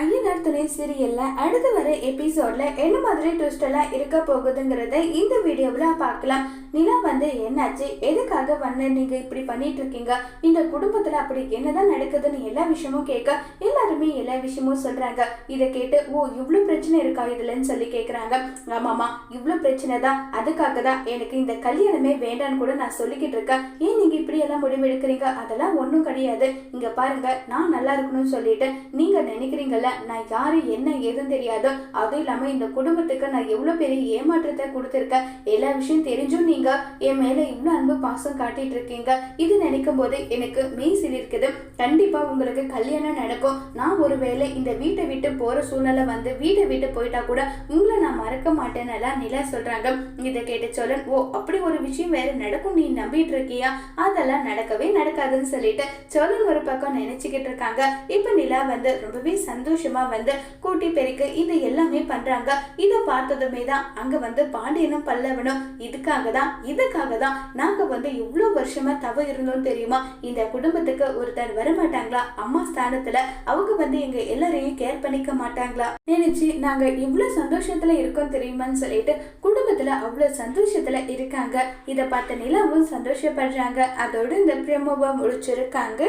ஐயனார் துணை சீரியல்ல அடுத்து வர எபிசோட்ல என்ன மாதிரி ட்விஸ்ட் எல்லாம் இருக்க போகுதுங்கிறத இந்த வீடியோவில் பார்க்கலாம். நிலா வந்து என்னாச்சு? எதுக்காக வந்து நீங்க இப்படி பண்ணிட்டு இருக்கீங்க? இந்த குடும்பத்துல அப்படி என்னதான் நடக்குதுன்னு எல்லா விஷயமும் கேட்க எல்லாருமே எல்லா விஷயமும் சொல்றாங்க. இதை கேட்டு ஓ இவ்வளோ பிரச்சனை இருக்கா இதுலன்னு சொல்லி கேட்குறாங்க ஆமாமா இவ்வளோ பிரச்சனை தான். அதுக்காக தான் எனக்கு இந்த கல்யாணமே வேண்டான்னு கூட நான் சொல்லிக்கிட்டு இருக்கேன். ஏன் நீங்க இப்படி எல்லாம் முடிவு எடுக்கிறீங்க அதெல்லாம் ஒன்றும் கிடையாது. இங்க பாருங்க நான் நல்லா இருக்கணும்னு சொல்லிட்டு நீங்க நினைக்கிறீங்கல்ல நான் யாரு என்ன ஏதுன்னு தெரியாது அதுவும் இல்லாம இந்த குடும்பத்துக்கு நான் எவ்வளவு பெரிய ஏமாற்றத்தை கொடுத்துருக்கேன் எல்லா விஷயம் தெரிஞ்சும் நீங்க என் மேல இவ்வளவு அன்பு பாசம் காட்டிட்டு இருக்கீங்க. இது நினைக்கும் போது எனக்கு மெய் சிலிருக்குது கண்டிப்பா உங்களுக்கு கல்யாணம் நடக்கும். நான் ஒருவேளை இந்த வீட்டை விட்டு போற சூழ்நிலை வந்து வீட்டை விட்டு போயிட்டா கூட உங்களை நான் மறக்க மாட்டேன்னு நிலா சொல்றாங்க. இதை கேட்டு சொல்லன் ஓ அப்படி ஒரு விஷயம் வேற நடக்கும் நீ நம்பிட்டு இருக்கியா? அதெல்லாம் நடக்கவே நடக்காதுன்னு சொல்லிட்டு சோழன் ஒரு பக்கம் நினைச்சுக்கிட்டு இருக்காங்க. இப்ப நிலா வந்து ரொம்பவே சந்தோஷம் வந்து கூட்டி பெருக்கு இது எல்லாமே பண்றாங்க. இதை பார்த்ததுமே தான் அங்க வந்து பாண்டியனும் பல்லவனும் இதுக்காக தான் இதுக்காக தான் நாங்க வந்து இவ்வளோ வருஷமா தவ இருந்தோம் தெரியுமா? இந்த குடும்பத்துக்கு ஒருத்தர் வர மாட்டாங்களா அம்மா ஸ்தானத்துல அவங்க வந்து எங்க எல்லாரையும் கேர் பண்ணிக்க மாட்டாங்களா? நினைச்சு நாங்க இவ்வளவு சந்தோஷத்துல இருக்கோம் தெரியுமான்னு சொல்லிட்டு குடும்பத்துல அவ்வளவு சந்தோஷத்துல இருக்காங்க. இதை பார்த்த நிலாவும் சந்தோஷப்படுறாங்க. அதோடு இந்த பிரமோவை முடிச்சிருக்காங்க.